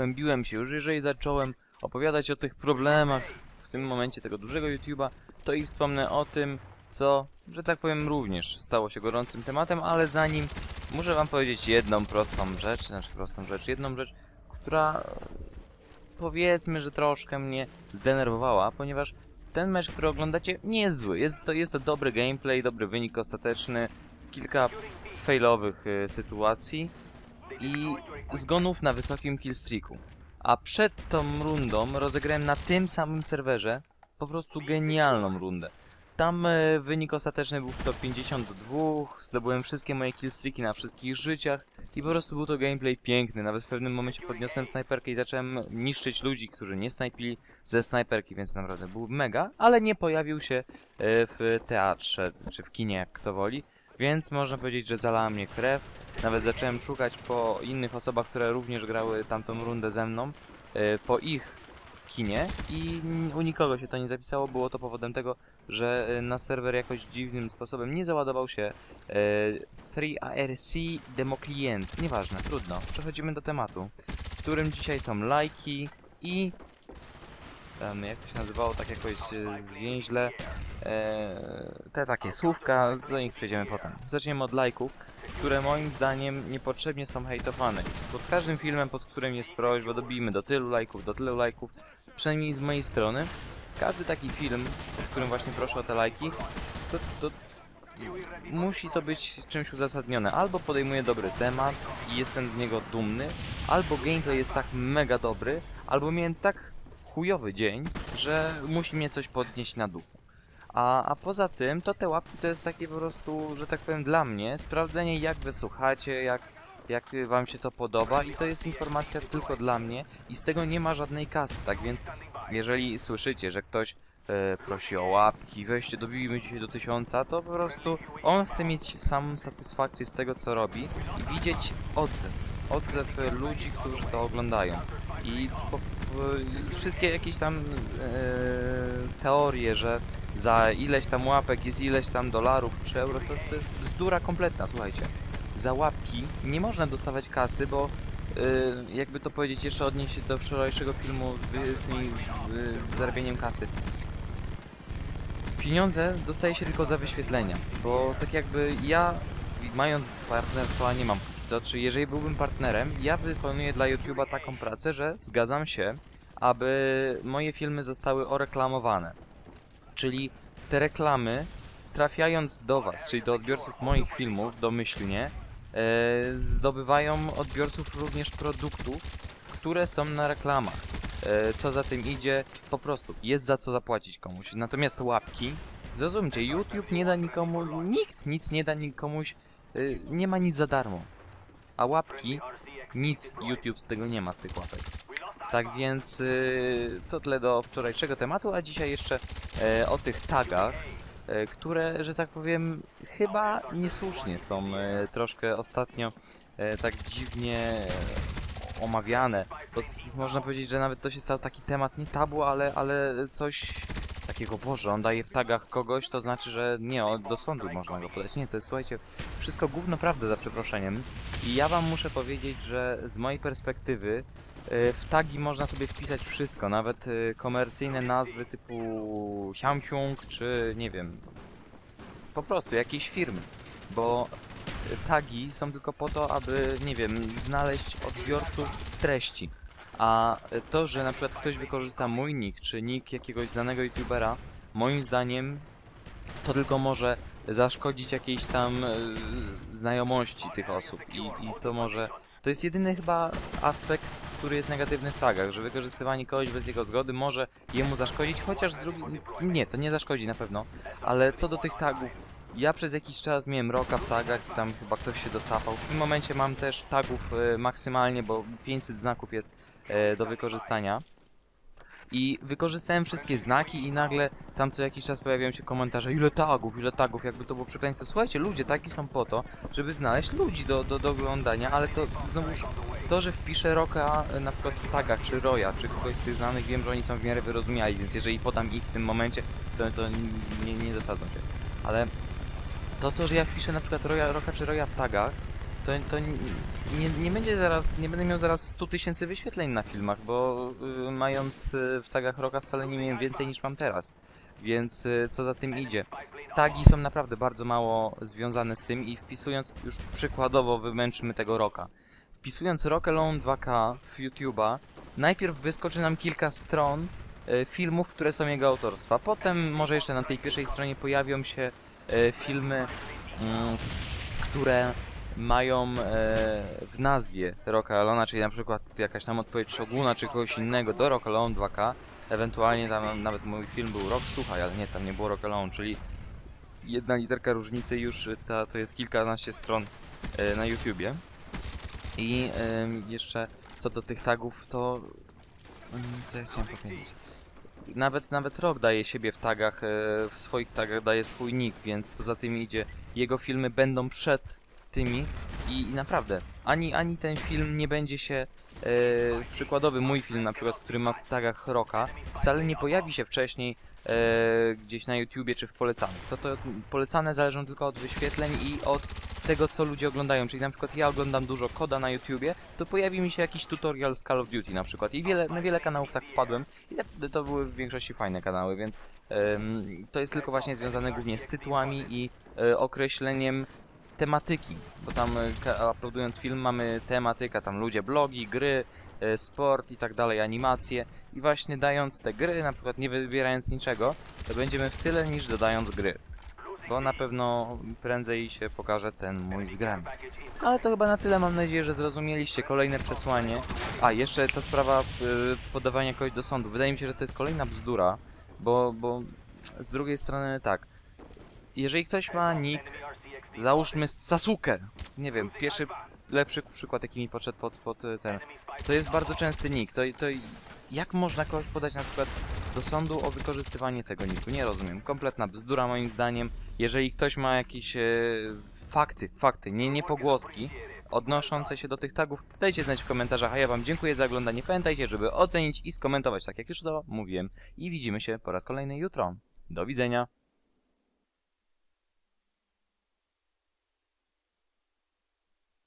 Głębiłem się już, jeżeli zacząłem opowiadać o tych problemach w tym momencie tego dużego YouTube'a, to i wspomnę o tym, co, że tak powiem, również stało się gorącym tematem, ale zanim muszę wam powiedzieć jedną prostą rzecz, znaczy prostą rzecz, jedną rzecz, która powiedzmy, że troszkę mnie zdenerwowała, ponieważ ten mecz, który oglądacie, nie jest zły. Jest to, jest to dobry gameplay, dobry wynik ostateczny, kilka failowych y, sytuacji i zgonów na wysokim killstreaku. A przed tą rundą rozegrałem na tym samym serwerze po prostu genialną rundę. Tam e, wynik ostateczny był w top 52, zdobyłem wszystkie moje killstreaki na wszystkich życiach i po prostu był to gameplay piękny. Nawet w pewnym momencie podniosłem snajperkę i zacząłem niszczyć ludzi, którzy nie snajpili ze snajperki, więc naprawdę był mega, ale nie pojawił się e, w teatrze, czy w kinie, jak kto woli. Więc można powiedzieć, że zalała mnie krew. Nawet zacząłem szukać po innych osobach, które również grały tamtą rundę ze mną, e, po ich kinie i u nikogo się to nie zapisało. Było to powodem tego, że e, na serwer jakoś dziwnym sposobem nie załadował się e, 3ARC demo klient. Nieważne, trudno. Przechodzimy do tematu, w którym dzisiaj są lajki i em, jak to się nazywało, tak jakoś e, zwięźle e, te takie słówka, do nich przejdziemy potem. Zaczniemy od lajków, które moim zdaniem niepotrzebnie są hejtowane. Pod każdym filmem, pod którym jest prośba, dobijmy do tylu lajków, do tylu lajków, przynajmniej z mojej strony. Każdy taki film, pod którym właśnie proszę o te lajki, to, to musi to być czymś uzasadnione. Albo podejmuję dobry temat i jestem z niego dumny, albo gameplay jest tak mega dobry, albo miałem tak chujowy dzień, że musi mnie coś podnieść na duchu. A, a poza tym, to te łapki to jest takie po prostu, że tak powiem, dla mnie sprawdzenie, jak wy słuchacie, jak, jak wam się to podoba, i to jest informacja tylko dla mnie, i z tego nie ma żadnej kasy. Tak więc, jeżeli słyszycie, że ktoś e, prosi o łapki, weźcie, dobijmy dzisiaj do tysiąca, to po prostu on chce mieć samą satysfakcję z tego, co robi i widzieć odzew. Odzew ludzi, którzy to oglądają. I spo, w- wszystkie jakieś tam e, teorie, że za ileś tam łapek jest ileś tam dolarów czy euro, to, to jest bzdura kompletna, słuchajcie. Za łapki nie można dostawać kasy, bo y, jakby to powiedzieć, jeszcze odnieść się do wczorajszego filmu z, z, tymi, y, z zarabianiem kasy. Pieniądze dostaje się tylko za wyświetlenia, bo tak jakby ja, mając partnerstwo, a nie mam póki co, czy jeżeli byłbym partnerem, ja wykonuję dla YouTube'a taką pracę, że zgadzam się, aby moje filmy zostały oreklamowane. Czyli te reklamy, trafiając do Was, czyli do odbiorców moich filmów domyślnie, e, zdobywają odbiorców również produktów, które są na reklamach. E, co za tym idzie, po prostu jest za co zapłacić komuś. Natomiast łapki, zrozumcie, YouTube nie da nikomu, nikt nic nie da nikomuś, e, nie ma nic za darmo. A łapki, nic YouTube z tego nie ma, z tych łapek. Tak więc y, to tyle do wczorajszego tematu, a dzisiaj jeszcze e, o tych tagach, e, które, że tak powiem, chyba niesłusznie są e, troszkę ostatnio tak dziwnie omawiane. Bo można powiedzieć, że nawet to się stał taki temat nie tabu, ale, ale coś takiego, Boże, on daje w tagach kogoś, to znaczy, że nie, do sądu można go podać. Nie, to jest, słuchajcie, wszystko gówno prawda za przeproszeniem. I ja wam muszę powiedzieć, że z mojej perspektywy E, W tagi można sobie wpisać wszystko, nawet e, komercyjne nazwy typu Samsung czy nie wiem, po prostu jakiejś firmy, bo tagi są tylko po to, aby nie wiem, znaleźć odbiorców treści. A to, że na przykład ktoś wykorzysta mój nick czy nick jakiegoś znanego youtubera, moim zdaniem to tylko może zaszkodzić jakiejś tam e, znajomości tych osób. I, i to może to jest jedyny chyba aspekt, który jest negatywny w tagach, że wykorzystywanie kogoś bez jego zgody może jemu zaszkodzić, chociaż z drugiej... Nie, to nie zaszkodzi na pewno, ale co do tych tagów, ja przez jakiś czas miałem roka w tagach i tam chyba ktoś się dosapał. W tym momencie mam też tagów e, maksymalnie, bo 500 znaków jest e, do wykorzystania. I wykorzystałem wszystkie znaki i nagle tam co jakiś czas pojawiają się komentarze ile tagów, ile tagów, jakby to było przekleństwo. Słuchajcie, ludzie, tagi są po to, żeby znaleźć ludzi do, do, do oglądania, ale to znowuż to, że wpiszę Roka e, na przykład w tagach, czy Roya, czy kogoś z tych znanych, wiem, że oni są w miarę wyrozumiali, więc jeżeli podam ich w tym momencie, to, to nie, nie dosadzą się. Ale to, to, że ja wpiszę na przykład Roya, Roka czy Roya w tagach, to, to nie, nie będzie zaraz, nie będę miał zaraz 100 tysięcy wyświetleń na filmach, bo y, mając y, w tagach roka wcale nie miałem więcej niż mam teraz. Więc y, co za tym idzie? Tagi są naprawdę bardzo mało związane z tym i wpisując, już przykładowo wymęczymy tego roka. Wpisując Rock Alone 2K w YouTube'a, najpierw wyskoczy nam kilka stron y, filmów, które są jego autorstwa. Potem może jeszcze na tej pierwszej stronie pojawią się filmy, mm, które mają e, w nazwie Rock Alona, czyli na przykład jakaś tam odpowiedź Shoguna czy kogoś innego do Rock Alone 2K. Ewentualnie tam nawet mój film był Rock Słuchaj, ale nie, tam nie było Rock Alone, czyli jedna literka różnicy już y, ta, to jest kilkanaście stron e, na YouTubie. I jeszcze co do tych tagów, to mm, co ja chciałem powiedzieć? Nawet, nawet Rock daje siebie w tagach, e, w swoich tagach daje swój nick, więc co za tym idzie, jego filmy będą przed tymi i, i naprawdę, ani, ani ten film nie będzie się, e, przykładowy mój film na przykład, który ma w tagach Rocka, wcale nie pojawi się wcześniej e, gdzieś na YouTubie czy w polecanych. To, to polecane zależą tylko od wyświetleń i od tego, co ludzie oglądają. Czyli na przykład ja oglądam dużo koda na YouTubie, to pojawi mi się jakiś tutorial z Call of Duty na przykład. I wiele, na wiele kanałów tak wpadłem i tak- to były w większości fajne kanały, więc em, to jest tylko właśnie związane głównie z tytułami i e, określeniem tematyki, bo tam e, uploadując film mamy tematyka, tam ludzie, blogi, gry, e, sport i tak dalej, animacje i właśnie dając te gry, na przykład nie wybierając niczego, to będziemy w tyle niż dodając gry. Bo na pewno prędzej się pokaże ten mój zgrem. Ale to chyba na tyle, mam nadzieję, że zrozumieliście kolejne przesłanie. A, jeszcze ta sprawa y, podawania kogoś do sądu. Wydaje mi się, że to jest kolejna bzdura, bo, bo z drugiej strony tak. Jeżeli ktoś ma nick, załóżmy Sasuke, nie wiem, pierwszy lepszy przykład jaki mi podszedł pod, pod ten. To jest bardzo częsty nick, to, to jak można kogoś podać na przykład do sądu o wykorzystywanie tego nicku? Nie rozumiem. Kompletna bzdura moim zdaniem. Jeżeli ktoś ma jakieś e, fakty, fakty, nie pogłoski odnoszące się do tych tagów, dajcie znać w komentarzach, a ja wam dziękuję za oglądanie. Pamiętajcie, żeby ocenić i skomentować, tak jak już to mówiłem. I widzimy się po raz kolejny jutro. Do widzenia.